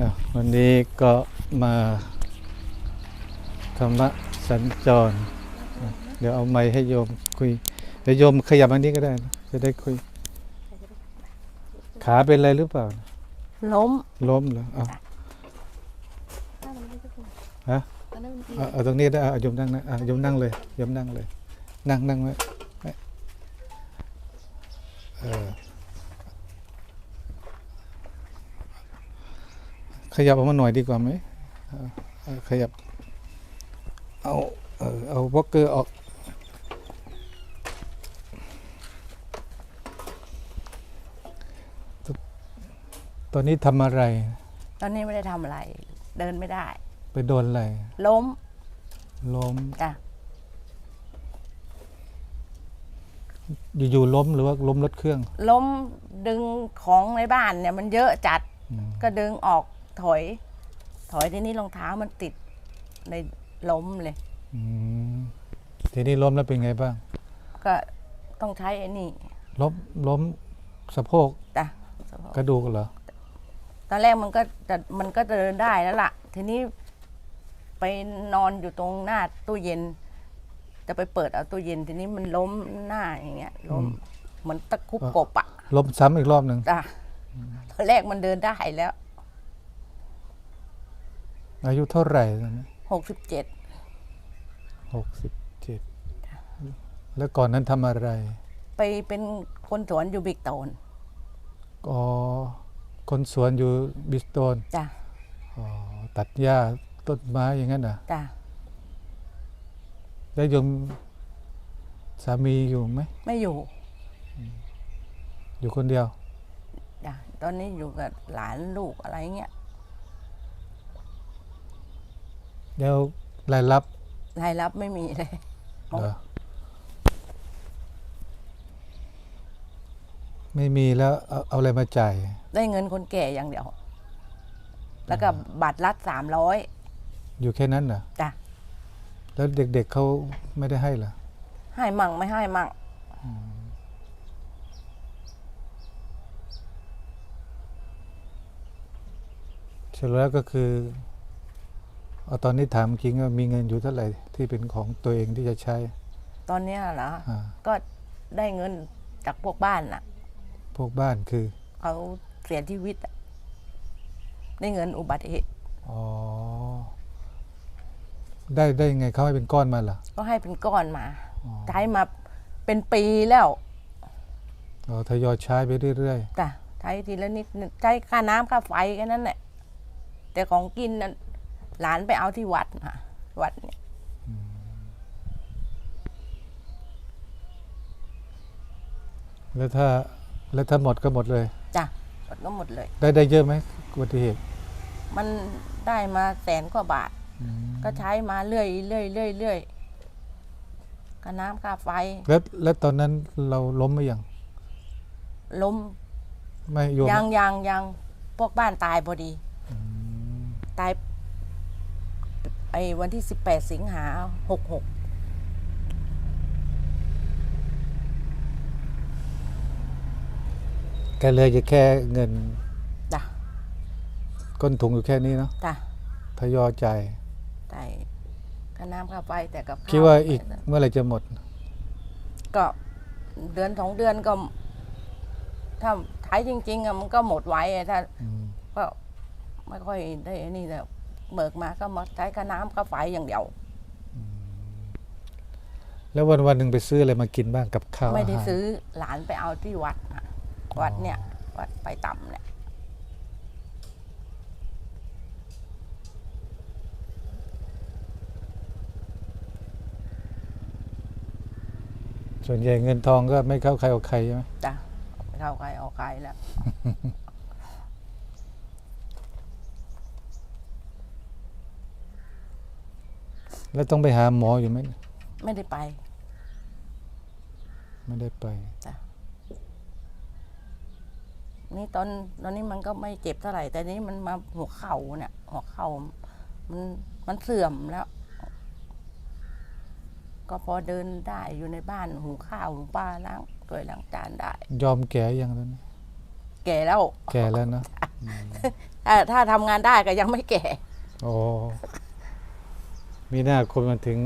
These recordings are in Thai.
อะวันนี้ก็มาธรรมะสัญจรอะเดี๋ยวเอาไม้ให้โยมคุย เดี๋ยวโยมขยับอันนี้ก็ได้นะจะได้คุย ขาเป็นอะไรหรือเปล่า ล้ม ล้มเหรอเอาฮะเอาเอาตรงนี้ได้เอาโยมนั่งนะเอาโยมนั่งเลยโยมนั่งเลย นั่งนั่งไว้ไว้เออ ขยับออกมาหน่อยดีกว่าไหมเอาเอาขยับ เอาเออเอาวอกเกอร์ออกตอนนี้ทำอะไร ตอนนี้ไม่ได้ทำอะไร เดินไม่ได้ ไปโดนอะไร ล้ม ล้มจ้ะอยู่ๆล้มหรือว่าล้มรถเครื่อง ล้มดึงของในบ้านเนี่ยมันเยอะจัดอืมก็ดึงออก ถอย ถอยทีนี้รองเท้ามันติดในล้มเลย อืมทีนี้ล้มแล้วเป็นไงบ้าง ก็ต้องใช้ไอ้นี่ล้มล้มสะโพกจ้ะกระดูกเหรอ ตอนแรกมันก็จะมันก็เดินได้แล้วล่ะ ทีนี้ไปนอนอยู่ตรงหน้าตู้เย็น จะไปเปิดเอาตู้เย็น ทีนี้มันล้มหน้าอย่างเงี้ยล้มเหมือนตะคุบกบอะล้มซ้ำอีกรอบหนึ่งจ้ะตอนแรกมันเดินได้แล้ว อายุเท่าไหร่ตอนนี้หกสิบเจ็ดหกสิบเจ็ดแล้วก่อนนั้นทำอะไร ไปเป็นคนสวนอยู่บิ๊กโตนอ๋อคนสวนอยู่บิสโตนจ้ะอ๋อตัดหญ้าต้นไม้อย่างนั้นเหรอจ้ะแล้วโยมสามีอยู่ไหมไม่อยู่ อยู่คนเดียว จ้ะตอนนี้อยู่กับหลานลูกอะไรเงี้ย แล้วรายรับรายรับไม่มีเลยเหรอไม่มีแล้วเอาเอาอะไรมาจ่ายได้เงินคนแก่อย่างเดียว แล้วก็บัตรรัฐสามร้อยอยู่แค่นั้นเหรอจ้ะแล้วเด็กๆเขาไม่ได้ให้เหรอให้มั่งไม่ให้มั่งเสร็จแล้วก็คือ เอาตอนนี้ถามจริงว่ามีเงินอยู่เท่าไหร่ที่เป็นของตัวเองที่จะใช้ ตอนเนี้ยเหรออ่าก็ได้เงินจากพวกบ้านน่ะ พวกบ้านคือเขาเสียชีวิตอะได้เงินอุบัติเหตุอ๋อได้ได้ยังไงเขาให้เป็นก้อนมาเหรอก็ให้เป็นก้อนมาใช้มาเป็นปีแล้วอ๋อทยอยใช้ไปเรื่อยจ้ะใช้ทีละนิดใช้ค่าน้ำค่าไฟแค่นั้นแหละแต่ของกินนั้น หลานไปเอาที่วัดมาวัดเนี่ยๆแล้วถ้าแล้วถ้าหมดก็หมดเลยจ้ะหมดก็หมดเลย ได้ได้เยอะไหมอุบัติเหตุ มันได้มาแสนกว่าบาท ก็ใช้มาเรื่อยเรื่อยเรื่อยเรื่อยค่าน้ำค่าไฟ แล้วแล้วตอนนั้นเราล้มไหมยังล้มไม่โยมยังยังยังพวกบ้านตายพอดี ตายไอ้วันที่สิบแปดสิงหาหกหกแกเลยจะแค่เงินจ้ะก้นถุงอยู่แค่นี้เนาะจ้ะทยอยจ่ายตายค่าน้ำค่าไฟแต่กับข้คิดว่าอีกเมื่อไหร่จะหมด ก็เดือนสองเดือนก็ ถ้าใช้จริง ๆอะมันก็หมดไวอะถ้าอืมก็ไม่ค่อยได้ไอ้นี่แต่ เบิกมาก็มาใช้ค่าน้ำค่าไฟอย่างเดียว แล้ววันวันๆหนึ่งไปซื้ออะไรมากินบ้างกับข้าวไม่ได้าหารซื้อหลานไปเอาที่วัดน่ะวัดเนี่ยวัดไปต่ำเนี่ยส่วนใหญ่เงินทองก็ไม่เข้าใครออกใครใช่ไหมจ้ะไม่เข้าใครออกใครแล้ว แล้วต้องไปหาหมออยู่ไหมไม่ได้ไปไม่ได้ไปจ้ะนี่ตอนตอนนี้มันก็ไม่เจ็บเท่าไหร่ แต่นี้มันมาหัวเข่าเนี่ย หัวเข่ามันมันเสื่อมแล้ว ก็พอเดินได้อยู่ในบ้านหุงข้าวหุงปลาล้างถ้วยล้างจานได้ ยอมแก่ยังตอนนี้แก่แล้ว แก่แล้วเนอะอืถ้าถ้าทำงานได้ก็ยังไม่แก่ โอ้ มีหน้าคนมันถึง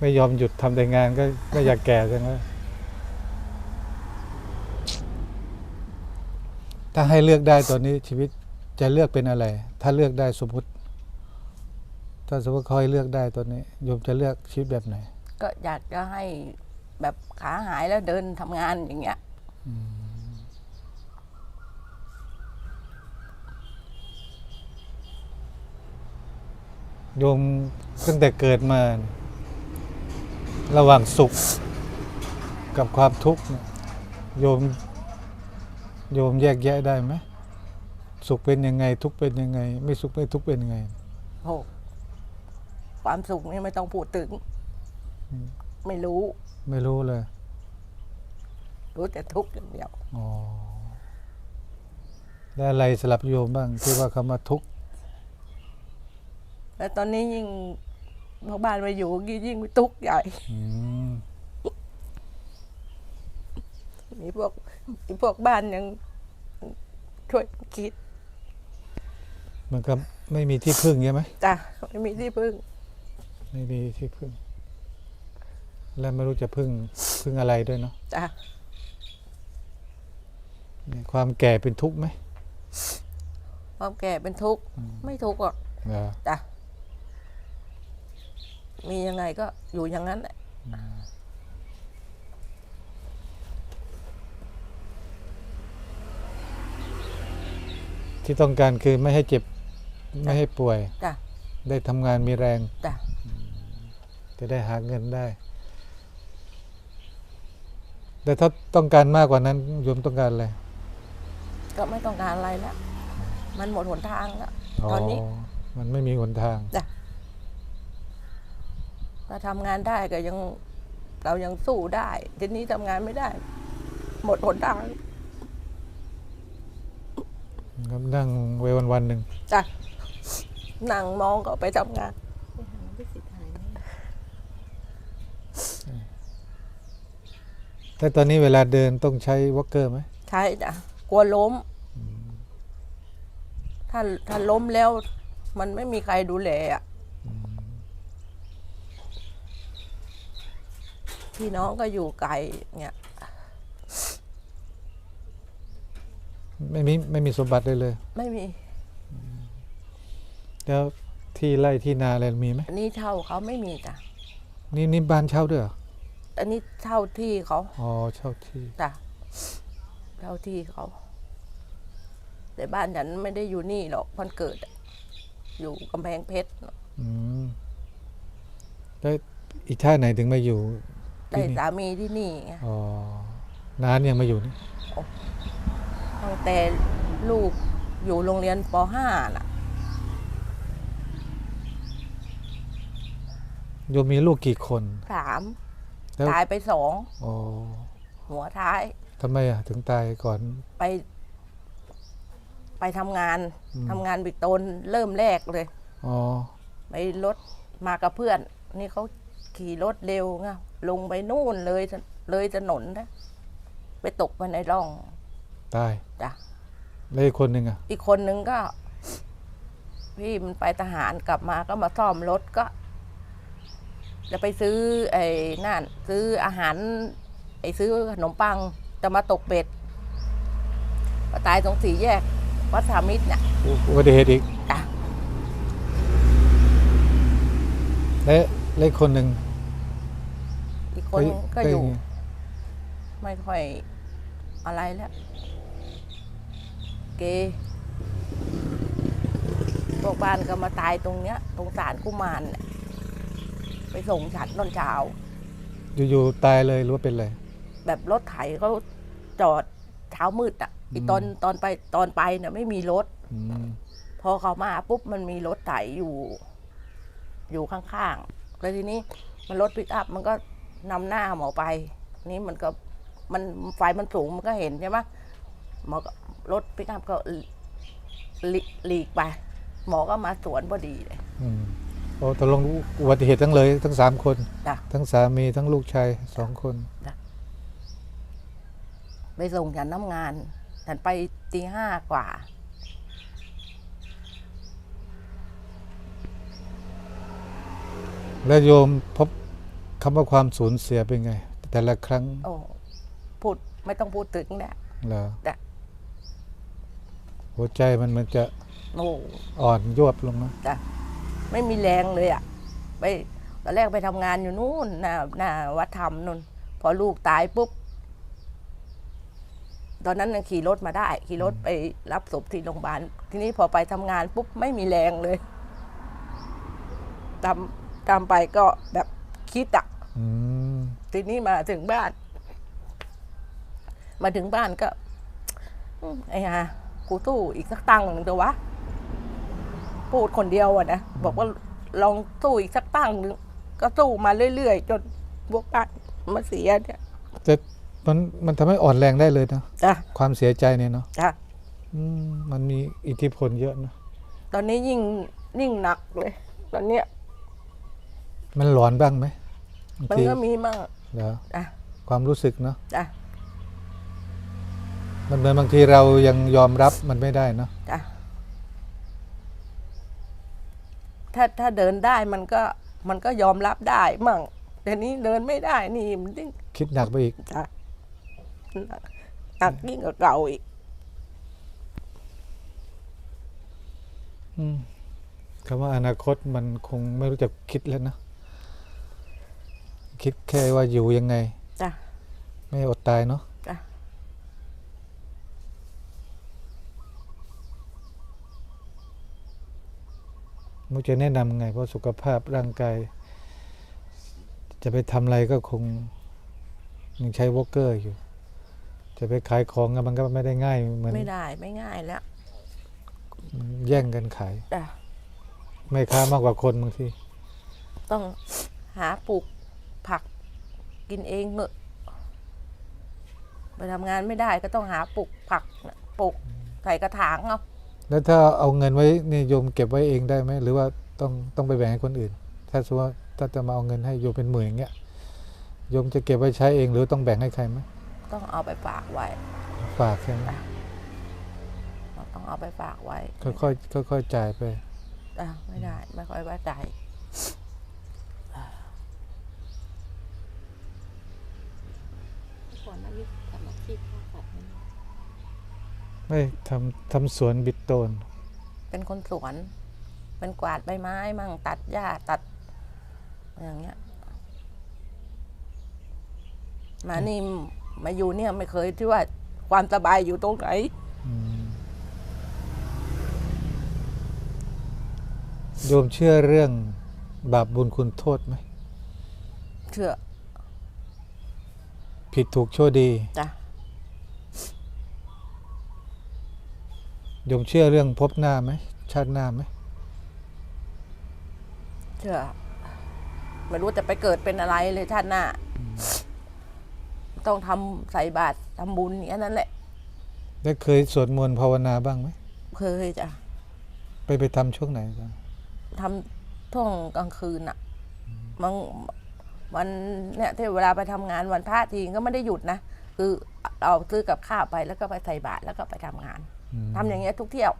ไม่ยอมหยุดทำแต่งานก็ก็อยากแก่ใช่ไหมถ้าให้เลือกได้ตอนนี้ชีวิตจะเลือกเป็นอะไร ถ้าเลือกได้สมมติ ถ้าสมมติเขาให้เลือกได้ตอนนี้โยมจะเลือกชีวิตแบบไหน ก็อยากจะให้แบบขาหายแล้วเดินทำงานอย่างเงี้ย โยมตั้งแต่เกิดมา ระหว่างสุขกับความทุกข์เนี่ยโยมโยมแยกแยะได้ไหมสุขเป็นยังไง ทุกข์เป็นยังไง ไม่สุขไม่ทุกข์เป็นยังไงโอ้ความสุขนี่ไม่ต้องพูดถึง ไม่รู้ ไม่รู้เลย รู้แต่ทุกข์อย่างเดียวอ๋อแล้วอะไรสลับโยมบ้างที่ว่าคำว่าทุกข์ แล้วตอนนี้ยิ่งพอบ้านมาอยู่ยิ่งทุกข์ใหญ่ อืมมีพวกมีพวกบ้านยังช่วยคิดมันก็ไม่มีที่พึ่งใช่ไหมจ้ะไม่มีที่พึ่ง ไม่มีที่พึ่ง และไม่รู้จะพึ่งพึ่งอะไรด้วยเนาะจ้ะเนี่ยความแก่เป็นทุกข์ไหมความแก่เป็นทุกข์ ไม่ทุกข์หรอกเหรอจ้ะ มียังไงก็อยู่อย่างนั้นแหละที่ต้องการคือไม่ให้เจ็บไม่ให้ป่วย จ้ะได้ทำงานมีแรง จ้ะจะได้หาเงินได้ แต่ถ้าต้องการมากกว่านั้นโยมต้องการอะไร ก็ไม่ต้องการอะไรแล้ว มันหมดหนทางแล้ว ตอนนี้ มันไม่มีหนทาง จ้ะ ถ้าทำงานได้ก็ยังเรายังสู้ได้ทีนี้ทำงานไม่ได้ หมดหนทางครับนั่งไว้วันวันๆหนึ่งจ้ะนั่งมองก็ไปทำงาน แต่ตอนนี้เวลาเดินต้องใช้วอลเกอร์ไหมใช่จ้ะกลัวล้ม ถ้าถ้าล้มแล้ว มันไม่มีใครดูแลอะ พี่น้องก็อยู่ไกลเนี่ยไม่มีไม่มีสมบัติเลยเลย ไม่มี แล้วที่ไร่ที่นาอะไรมีไหมอันนี้เช่าเขาไม่มีจ้ะนี่นี่บ้านเช่าด้วยเหรออันนี้เช่าที่เขาอ๋อเช่าที่จ้ะเช่าที่เขา แต่บ้านฉันไม่ได้อยู่นี่หรอกพันเกิดอะอยู่กำแพงเพชรอืมแล้วอีกท่าไหนถึงมาอยู่ ได้ที่นี่สามีที่นี่ไงอ๋อนานยังมาอยู่นี่ตั้งแต่ลูกอยู่โรงเรียนป .5 น่ะโยมมีลูกกี่คนสามแล้วตายไปสองอ๋อหัวท้ายทำไมอะถึงตายก่อนไป ไปทำงานอืมทำงานบิกโตนเริ่มแรกเลยอ๋อไปรถมากับเพื่อน นี่เขาขี่รถเร็วไง ลงไปนู่นเลยเลยถนนนะไปตกไปในร่องตายจ้ะแล้วอีกคนหนึ่งอะ อีกคนนึงก็ พี่มันไปทหารกลับมาก็มาซ่อมรถก็จะไปซื้อ ไอ้นั่น ซื้ออาหาร ไอ้ซื้อขนมปังจะมาตกเบ็ดมาตายตรงสี่แยก วัดสามิตรเนี่ยอุอุบัติเหตุอีกจ้ะและและอีกคนหนึ่งอีก คนนึงก็อยู่ไไม่ค่อยอะไรแล้วเกย์พวกบ้านก็มาตายตรงเนี้ย ตรงศาลกุมารเนี่ยไปส่งฉันตอนเช้าอยู่ๆตายเลยหรือว่าเป็นอะไรแบบรถไถเขาจอดเช้ามืดอะอีตอนตอนไปตอนไปเนี่ยไม่มีรถอืมพอเขามาปุ๊บมันมีรถไถอยู่ อยู่ข้างๆแล้วทีนี้มันรถปิกอัพมันก็ นำหน้าหมอไป นี่มันก็มันไฟมันสูงมันก็เห็นใช่ไหมหมอรถพิกอัพก็หลีกไป หมอก็มาสวนพอดีเลยโอ้ตกลงอุบัติเหตุทั้งเลย ทั้งสามคน ทั้งสามีทั้งลูกชายสองคน ไปส่งฉันน้ำงาน ฉันไปตีห้ากว่า และโยมพบ คำว่าความสูญเสียเป็นไง แต่ละครั้งโอ้พูดไม่ต้องพูดถึงแหละเหรอจ้ะหัวใจมันมันจะโอ้อ่อนยวบลงนะจ้ะไม่มีแรงเลยอะ ไปตอนแรกไปทำงานอยู่นู่นหน้าหน้าวัดธรรมนู่น พอลูกตายปุ๊บ ตอนนั้นยังขี่รถมาได้ ขี่รถไปรับศพที่โรงพยาบาล ทีนี้พอไปทำงานปุ๊บไม่มีแรงเลยตามตามไปก็แบบคิดอะ อืมทีนี้มาถึงบ้าน มาถึงบ้านก็อืมไอ้ห่ากูตู้อีกสักตั้งหนึ่งเถอะวะพูดคนเดียวอะนะบอกว่าลองตู้อีกสักตั้งหนึ่งก็ตู้มาเรื่อยๆจนพวกบ้านมาเสียเนี่ยแต่มันมันทำให้อ่อนแรงได้เลยนะจ้ะความเสียใจเนี่ยเนาะจ้ะอืมมันมีอิทธิพลเยอะนะตอนนี้ยิ่งยิ่งหนักเลย ตอนเนี้ย มันหลอนบ้างไหมบาง มันทีก็มีมั่งเหรอจ้ะความรู้สึกเนาะจ้ะมันเหมือนบางทีเรายังยอมรับมันไม่ได้เนาะจ้ะถ้าถ้าเดินได้มันก็มันก็ยอมรับได้มั่ง แต่นี้เดินไม่ได้นี่มันยิ่งคิดหนักไปอีกจ้ะหนักยิ่งกว่าเก่าอีกอืมคำว่าอนาคตมันคงไม่รู้จักคิดแล้วนะ คิดแค่ว่าอยู่ยังไง จ้ะ ไม่อดตายเนาะจ้ะ มุกจะแนะนำไง เพราะสุขภาพร่างกาย จะไปทำอะไรก็คง ยังใช้วอลเกอร์อยู่ จะไปขายของอะมันก็ไม่ได้ง่ายเหมือนไม่ได้ไม่ง่ายแล้วมันแย่งกันขาย จ้ะ ไม่ค้ามากกว่าคนบางที ต้องหาปลูกผัก กินเองเถอะไปทำงานไม่ได้ก็ต้องหาปลูกผักน่ะปลูกใส่กระถางเอาแล้วถ้าเอาเงินไว้นี่โยมเก็บไว้เองได้ไหมหรือว่าต้องต้องไปแบ่งให้คนอื่น ถ้าสมมติว่าถ้าจะมาเอาเงินให้โยมเป็นหมื่นอย่างเงี้ยโยมจะเก็บไว้ใช้เองหรือต้องแบ่งให้ใครไหมต้องเอาไปฝากไว้ ฝากใช่ไหมเราต้องเอาไปฝากไว้ค่อยๆค่อยๆจ่ายไป อะไม่ได้ ไม่ค่อยไว้ใจ ก่อนหน้านี้ทำอาชีพค้าสัตว์ไหม ไม่ทำทำสวนบิดโตน เป็นคนสวน เป็นกวาดใบไม้มั่งตัดหญ้าตัด อย่างเงี้ย มานี่มาอยู่เนี่ยไม่เคยที่ว่าความสบายอยู่ตรงไหนอืมโยมเชื่อเรื่องบาปบุญคุณโทษไหม เชื่อ ผิดถูกชั่วดี จ้ะ โยมเชื่อเรื่องพบหน้าไหมชาติหน้าไหมเชื่อไม่รู้จะไปเกิดเป็นอะไรเลยชาติหน้า ต้องทำใส่บาตรทำบุญอย่างนั้นแหละได้เคยสวดมนต์ภาวนาบ้างไหมเคยจ้ะไปไปทำช่วงไหนจ๊ะทำท่วงกลางคืนอะบางวันเนี่ยที่เวลาไปทำงานวันพระทีก็ไม่ได้หยุดนะ คือเอาซื้อกับข้าวไปแล้วก็ไปใส่บาตรแล้วก็ไปทำงานอืม ทำอย่างเงี้ยทุกเที่ยว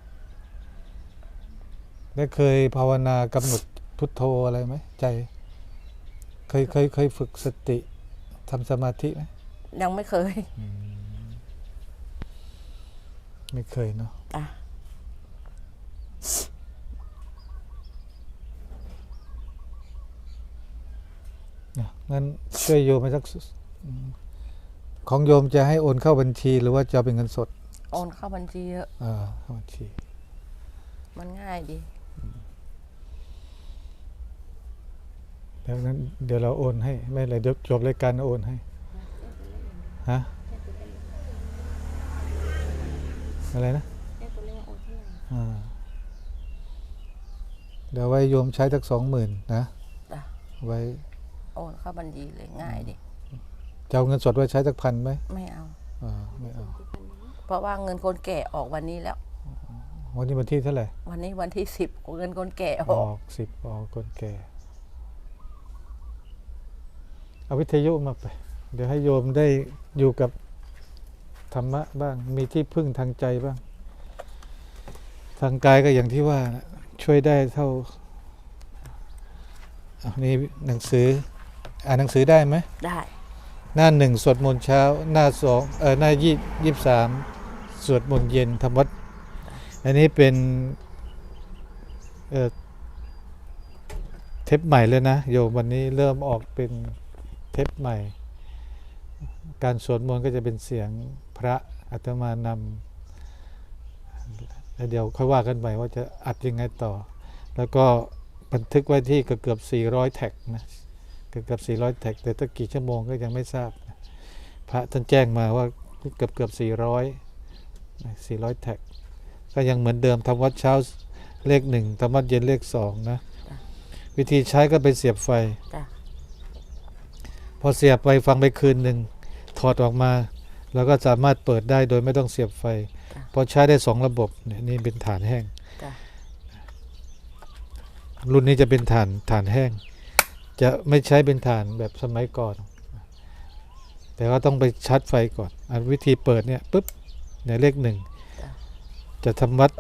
ได้เคยภาวนากำหนดพุทโธอะไรไหมใจ เคยเคยเคยฝึกสติทำสมาธิไหมยังไม่เคย ไม่เคยเนาะอะนะงั้นช่วยโยมไปสักอืมของโยมจะให้โอนเข้าบัญชีหรือว่าจะเอาเป็นเงินสด โอนเข้าบัญชีเถอะอ่าเข้าบัญชี มันง่ายดี แล้วนั้นเดี๋ยวเราโอนให้ ไม่เลยเดี๋ยวจบรายการโอนให้ ฮะ อะไรนะแค่ตัวเลขโอนเท่าไหร่อ่าเดี๋ยวไว้โยมใช้สักสองหมื่นนะจ้ะไว้โอนเข้าบัญชีเลยง่ายดิจะเอาเงินสดไว้ใช้สักพันไหมไม่เอา อ่าไม่เอา ที่พันนี้ เพราะว่าเงินคนแก่ออกวันนี้แล้ว วันนี้วันที่เท่าไหร่ วันนี้วันที่สิบเงินคนแก่ออออกกสิบออกคนแก่เอาวิทยุมาไป เดี๋ยวให้โยมได้อยู่กับธรรมะบ้าง มีที่พึ่งทางใจบ้าง ทางกายก็อย่างที่ว่านะช่วยได้เท่าอะนี่หนังสือ อ่านหนังสือได้ไหม ได้ หน้าหนึ่งสวดมนต์เช้า หน้าสองเออหน้ายี่ยี่สาม สวดมนต์เย็นทำวัด อันนี้เป็นเเทปใหม่เลยนะโยมวันนี้เริ่มออกเป็นเทปใหม่ การสวดมนต์ก็จะเป็นเสียงพระอาตมานำแล้วเดี๋ยวค่อยว่ากันใหม่ว่าจะอัดยังไงต่อ แล้วก็บันทึกไว้ที่เกือบ 400 แท็กนะเกือบเกือบ400 แท็กแต่ตั้งกี่ชั่วโมงก็ยังไม่ทราบ พระท่านแจ้งมาว่าเกือบเกือบ400 400 แท็ก ก็ยังเหมือนเดิมทำวัดเช้าเลขหนึ่งทำวัดเย็นเลขสองนะ วิธีใช้ก็ไปเสียบไฟจ้ะพอเสียบไปฟังไปคืนหนึ่งถอดออกมาเราก็สามารถเปิดได้โดยไม่ต้องเสียบไฟพอใช้ได้สองระบบเนี่ยนี่เป็นฐานแห้งจ้ะรุ่นนี้จะเป็นฐานฐานแห้ง จะไม่ใช้เป็นฐานแบบสมัยก่อน แต่ว่าต้องไปชาร์จไฟก่อนอันวิธีเปิดเนี่ยปุ๊บ เนี่ยเลขหนึ่งจะทำวัด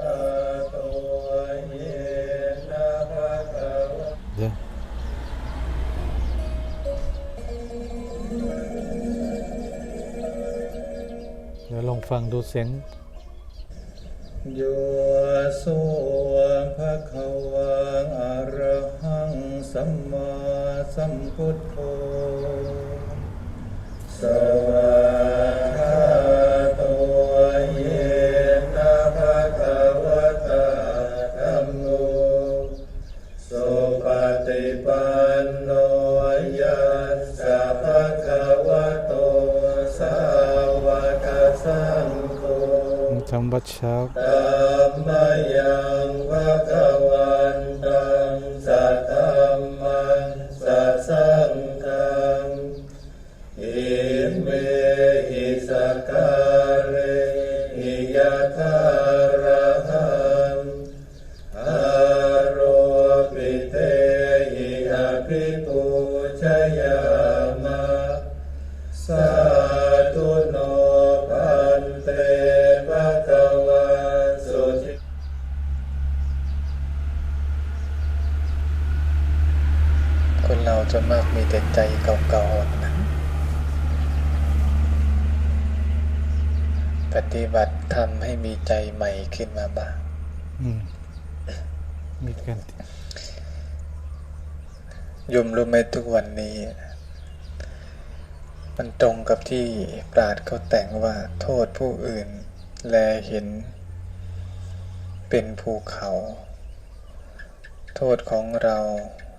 เดี๋ยวเดี๋ยวลองฟังดูเสียงโยโสภะคะวังอะระหังสัมมาสัมพุทโธสวากขาะภะคะวะโตสาวกสังโฆทำวัดเช้าธัมมายังภะคะวันตัง ใจเก่าๆนะปฏิบัติทำให้มีใจใหม่ขึ้นมาบ้างอืมมีกันยมรู้ไหมทุกวันนี้ มันตรงกับที่ปราดเขาแต่งว่าโทษผู้อื่น แลเห็น เป็นภูเขา โทษของเรา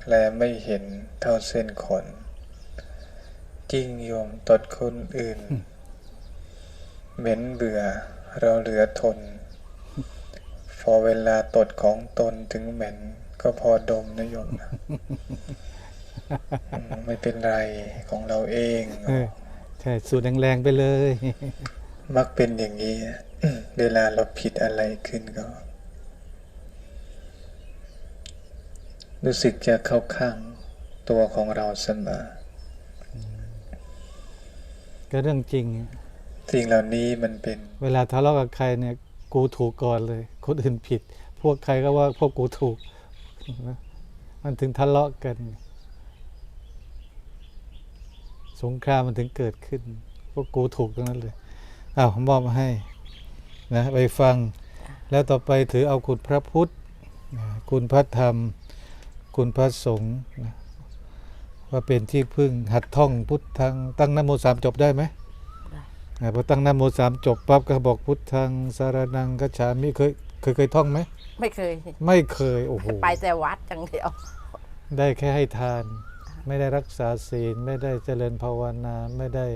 แลไม่เห็นเท่าเส้นขน จริงโยมตดคนอื่น เหม็นเบื่อเราเหลือทน พอเวลาตดของตนถึงเหม็น ก็พอดมนะโยมนะอืมไม่เป็นไรของเราเองเออใช่สูดแรงๆไปเลย มักเป็นอย่างนี้เวลาเราผิดอะไรขึ้นก็ รู้สึกจะเข้าข้างตัวของเราเสมอ ก็เรื่องจริงสิ่งเหล่านี้มันเป็น เวลาทะเลาะกับใครเนี่ย กูถูกก่อนเลย คนอื่นผิด พวกใครก็ว่าพวกกูถูกนะมันถึงทะเลาะกัน สงครามมันถึงเกิดขึ้น พวกกูถูกทั้งนั้นเลยอ้าวมอบให้นะไปฟัง แล้วต่อไปถือเอาคุณพระพุทธนะคุณพระธรรม คุณพระสงฆ์นะ ว่าเป็นที่พึ่งหัดท่องพุทธังตั้งนะโมสามจบได้ไหมอ่าพอตั้งนะโมสามจบปั๊บก็บอกพุทธังสารนังกัจฉามิเคยเคยเคยท่องไหมไม่เคย ไม่เคยโอ้โหไปแต่วัดอย่างเดียว ได้แค่ให้ทาน ไม่ได้รักษาศีล ไม่ได้เจริญภาวนาไม่ได้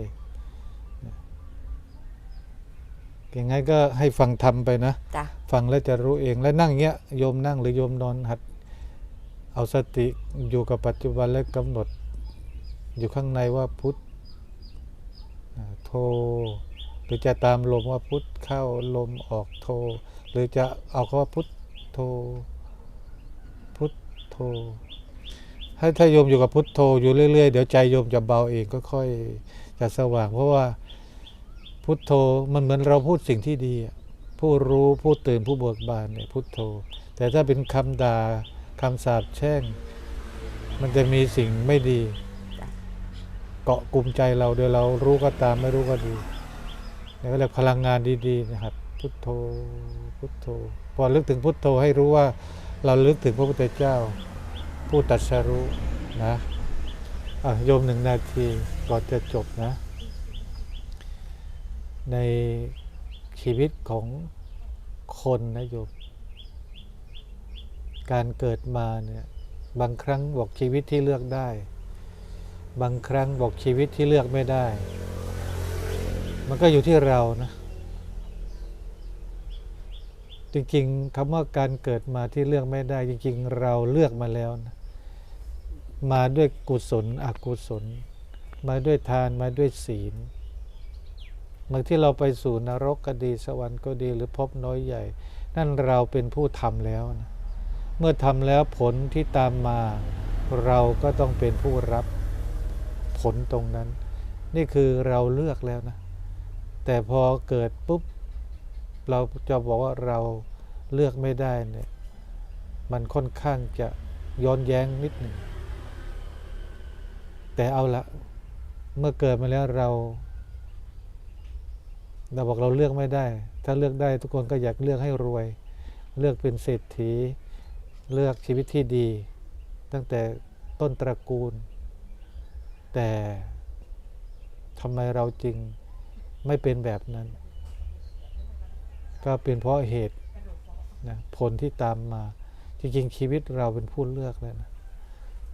ยังไงก็ให้ฟังธรรมไปนะจ้ะฟังแล้วจะรู้เองแล้วนั่งเงี้ยโยมนั่งหรือโยมนอนหัด เอาสติอยู่กับปัจจุบันและกำหนด อยู่ข้างในว่าพุทธโทหรือจะตามลมว่าพุทธเข้าลมออกโท หรือจะเอาคำว่าพุทธโทพุทธโทให้ถ้าโยมอยู่กับพุทธโทอยู่เรื่อยๆ เดี๋ยวใจโยมจะเบาเองก็ค่อยจะสว่าง เพราะว่าพุทโธมันเหมือนเราพูดสิ่งที่ดี ผู้รู้ผู้ตื่นผู้เบิกบานเนี่ยพุทโธ แต่ถ้าเป็นคำด่าคำสาปแช่ง มันจะมีสิ่งไม่ดี เกาะกลุ่มใจเราโดยเรารู้ก็ตามไม่รู้ก็ดีนี่ก็เรียกพลังงานดีๆนะครับพุทโธพุทโธพอลึกถึงพุทโธให้รู้ว่าเราลึกถึงพระพุทธเจ้า ผู้ตรัสรู้นะอะโยมหนึ่งนาทีก่อนจะจบนะ ในชีวิตของคนนะโยมการเกิดมาเนี่ยบางครั้งบอกชีวิตที่เลือกได้ บางครั้งบอกชีวิตที่เลือกไม่ได้ มันก็อยู่ที่เรานะ จริงๆคำว่าการเกิดมาที่เลือกไม่ได้ จริง ๆ เราเลือกมาแล้วนะมาด้วยกุศลอกุศล มาด้วยทานมาด้วยศีลเมื่อที่เราไปสู่นรกก็ดีสวรรค์ก็ดีหรือพบน้อยใหญ่ นั่นเราเป็นผู้ทำแล้วนะเมื่อทำแล้วผลที่ตามมา เราก็ต้องเป็นผู้รับ ลตรงนั้น นี่คือเราเลือกแล้วนะ แต่พอเกิดปุ๊บ เราจะบอกว่าเราเลือกไม่ได้เนี่ยมันค่อนข้างจะย้อนแย้งนิดหนึ่ง แต่เอาละเมื่อเกิดมาแล้วเราเราบอกเราเลือกไม่ได้ ถ้าเลือกได้ทุกคนก็อยากเลือกให้รวย เลือกเป็นเศรษฐี เลือกชีวิตที่ดี ตั้งแต่ต้นตระกูล แต่ทำไมเราจริงไม่เป็นแบบนั้น ก็เป็นเพราะเหตุนะผลที่ตามมา จริงๆ ชีวิตเราเป็นผู้เลือกเลยนะ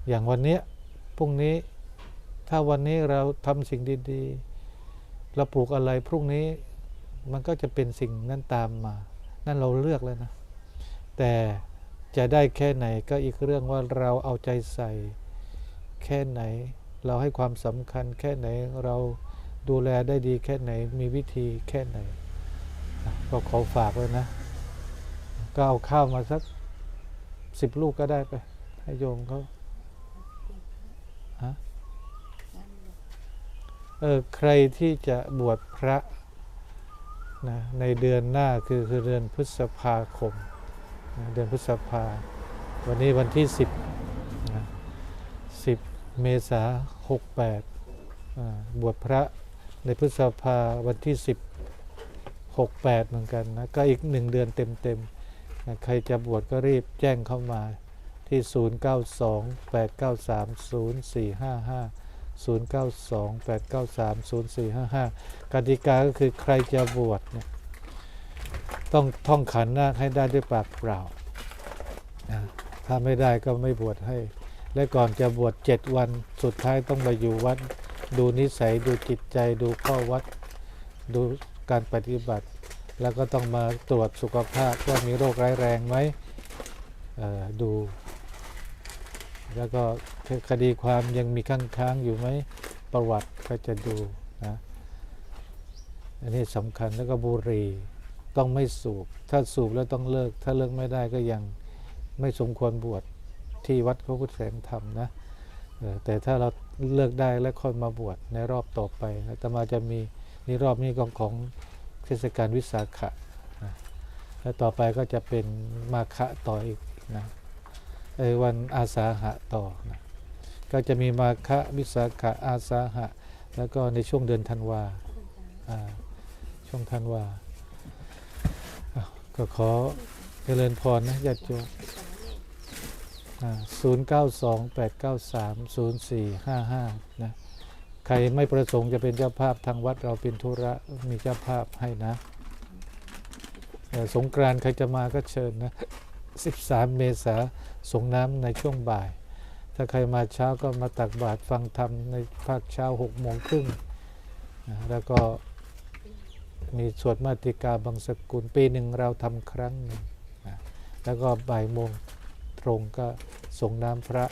อย่างวันเนี้ยพรุ่งนี้ถ้าวันนี้เราทำสิ่งดีๆ เราปลูกอะไรพรุ่งนี้มันก็จะเป็นสิ่งนั้นตามมา นั่นเราเลือกแล้วนะ แต่จะได้แค่ไหนก็อีกเรื่องว่าเราเอาใจใส่แค่ไหน เราให้ความสำคัญแค่ไหนเราดูแลได้ดีแค่ไหนมีวิธีแค่ไหน ก็ขอฝากไว้นะก็เอาข้าวมาสักสิบลูกก็ได้ไป ให้โยมเขาฮะเออใครที่จะบวชพระนะในเดือนหน้าคือคือเดือนพฤษภาคมนะเดือนพฤษภา วันนี้วันที่10นะ10 เมษา68บวชพระในพฤษภาวันที่10 68เหมือนกันนะก็อีกหนึ่งเดือนเต็มๆนะใครจะบวชก็รีบแจ้งเข้ามาที่ 092 893 0455 092 893 0455กติกาก็คือใครจะบวชเนี่ยต้องท่องขันนาคให้ได้ด้วยปากเปล่านะถ้าไม่ได้ก็ไม่บวชให้ และก่อนจะบวชเจ็ดวันสุดท้ายต้องมาอยู่วัด ดูนิสัยดูจิตใจดูข้อวัด ดูการปฏิบัติ แล้วก็ต้องมาตรวจสุขภาพว่ามีโรคร้ายแรงไหมดู แล้วก็คดีความยังมีค้างค้างๆอยู่ไหมประวัติก็จะดูนะอันนี้สำคัญแล้วก็บุหรี่ต้องไม่สูบ ถ้าสูบแล้วต้องเลิก ถ้าเลิกไม่ได้ก็ยังไม่สมควรบวช ที่วัดพระพุทธแสงธรรมนะแต่ถ้าเราเลิกได้แล้วค่อยมาบวชในรอบต่อไปอาตมาจะมีนี่รอบนี้ของของเทศกาลวิสาขะนะแล้วต่อไปก็จะเป็นมาฆะต่ออีกนะไอ้วันอาสาหะต่อนะก็จะมีมาฆะวิสาขะอาสาหะ แล้วก็ในช่วงเดือนธันวาอ่าช่วงธันวาก็ขอเจริญพรนะญาติโยม ศูนย์เก้าสองแปดเก้าสามศูนย์สี่ห้าห้านะใครไม่ประสงค์จะเป็นเจ้าภาพทางวัดเราเป็นธุระมีเจ้าภาพให้นะสงกรานต์ใครจะมาก็เชิญนะ 13 เมษาสงน้ำในช่วงบ่าย ถ้าใครมาเช้าก็มาตักบาตรฟังธรรมในภาคเช้า6โมงครึ่งนะแล้วก็มีสวดมาติกาบางสกุลปีหนึ่งเราทำครั้งหนึ่งนะแล้วก็บ่ายโมง ตรงก็ส่งน้ำพระ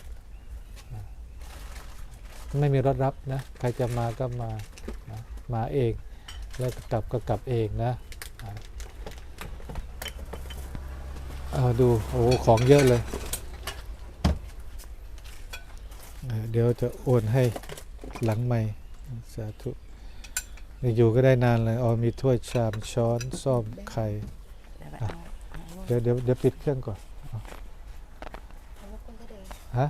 ไม่มีรถรับนะ ใครจะมาก็มานะมาเอง แล้วกลับก็กลับเองนะเอาดู โอ้ของเยอะเลย เดี๋ยวจะโอนให้หลังไม่ สาธุอยู่ก็ได้นานเลยอ๋อมีถ้วยชามช้อน ซ่อมไข่เดี๋ยวเดี๋ยวเดี๋ยวปิดเครื่องก่อน ฮะ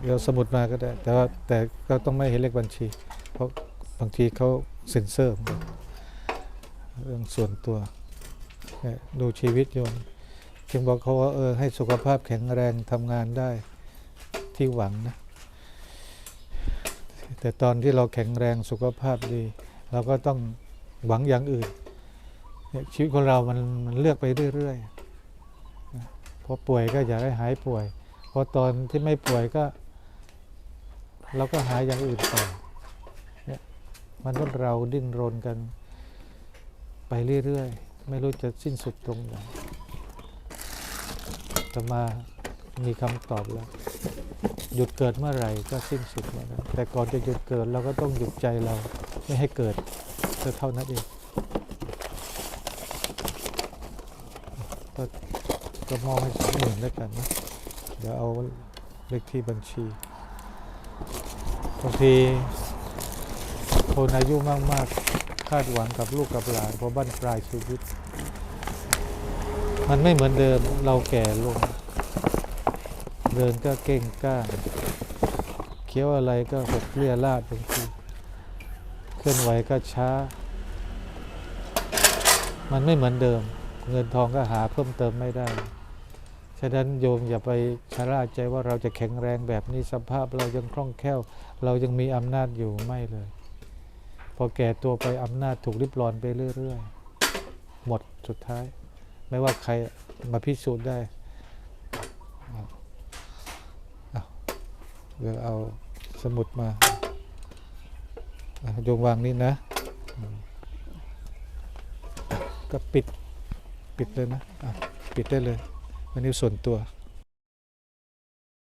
เดี๋ยวสมุดมาก็ได้ แต่ว่าแต่ก็ต้องไม่เห็นเลขบัญชี เพราะบางทีเขาเซ็นเซอร์เหมือเรื่องส่วนตัวดูชีวิตโยมจึงบอกเขาว่าเออให้สุขภาพแข็งแรงทำงานได้ที่หวังนะ แต่ตอนที่เราแข็งแรงสุขภาพดี เราก็ต้องหวังอย่างอื่น ชีวิตของเรามันมันเลือกไปเรื่อยๆพอป่วยก็อยากให้หายป่วย พอตอนที่ไม่ป่วยก็ เราก็หายอย่างอื่นต่อเนี่ยมันก็เราดิ้นรนกัน ไปเรื่อยๆ ไม่รู้จะสิ้นสุดตรงไหนแต่มามีคำตอบแล้ว หยุดเกิดเมื่อไหร่ก็สิ้นสุดเมื่อนั้นแต่ก่อนจะหยุดเกิดเราก็ต้องหยุดใจเราไม่ให้เกิดเท่านั้นเองก็ ก็มองให้สองหมื่นแล้วกันนะ เดี๋ยวเอาเลขที่บัญชีบางทีคนอายุมาก ๆ คาดหวังกับลูกกับหลานเพราะบ้านปลายชีวิต มันไม่เหมือนเดิมเราแก่ลง เดินก็เก่งกล้าเคี้ยวอะไรก็หกเลี่ยลาดบางทีเคลื่อนไหวก็ช้า มันไม่เหมือนเดิม เงินทองก็หาเพิ่มเติมไม่ได้ ฉะนั้นโยมอย่าไปชะล่าใจว่าเราจะแข็งแรงแบบนี้สภาพเรายังคล่องแคล่ว เรายังมีอำนาจอยู่ไม่เลย พอแก่ตัวไปอำนาจถูกริบรอนไปเรื่อยๆ หมดสุดท้าย ไม่ว่าใครมาพิสูจน์ได้เดี๋ยวเอาสมุดมาโยมวางนี่นะ ก็ปิด ปิดเลยนะะปิดได้เลย อันนี้ส่วนตัว